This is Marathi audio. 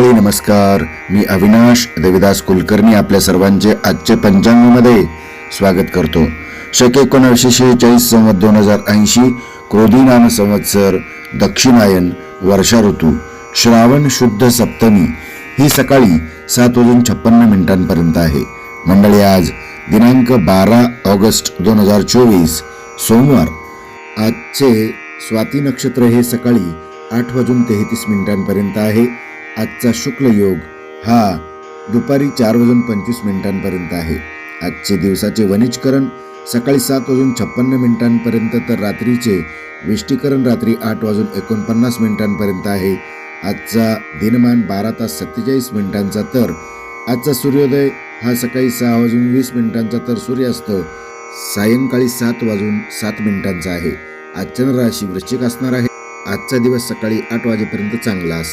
मंडळी नमस्कार. मी अविनाश देविदास कुलकर्णी आपल्या सर्वांचे आजचे पंचांगमध्ये स्वागत करतो. शक एकोणीसशे शेहेचाळीस संवत दोन हजार ऐंशी क्रोधी नाम संवत्सर दक्षिणायन वर्षा ऋतू श्रावण शुद्ध सप्तमी ही सकाळी सात वाजून छप्पन्न मिनिटांपर्यंत आहे. मंडळी आज दिनांक बारा ऑगस्ट दोन हजार चोवीस सोमवार. आजचे स्वाती नक्षत्र हे सकाळी आठ वाजून तेहतीस मिनिटांपर्यंत आहे. आजचा शुक्ल योग हा दुपारी चार वाजून पंचवीस मिनिटांपर्यंत आहे. आजचे दिवसाचे वनिजकरण सकाळी सात वाजून छप्पन्न मिनिटांपर्यंत तर रात्रीचे विष्टीकरण रात्री आठ वाजून एकोणपन्नास मिनिटांपर्यंत आहे. आजचा दिनमान बारा तास सत्तेचाळीस मिनिटांचा तर आजचा सूर्योदय हा सकाळी सहा वाजून वीस मिनिटांचा तर सूर्यास्त सायंकाळी सात वाजून सात मिनिटांचा आहे. आजच्या राशी वृश्चिक असणार आहे. आजचा दिवस सकाळी आठ वाजेपर्यंत चांगला असेल.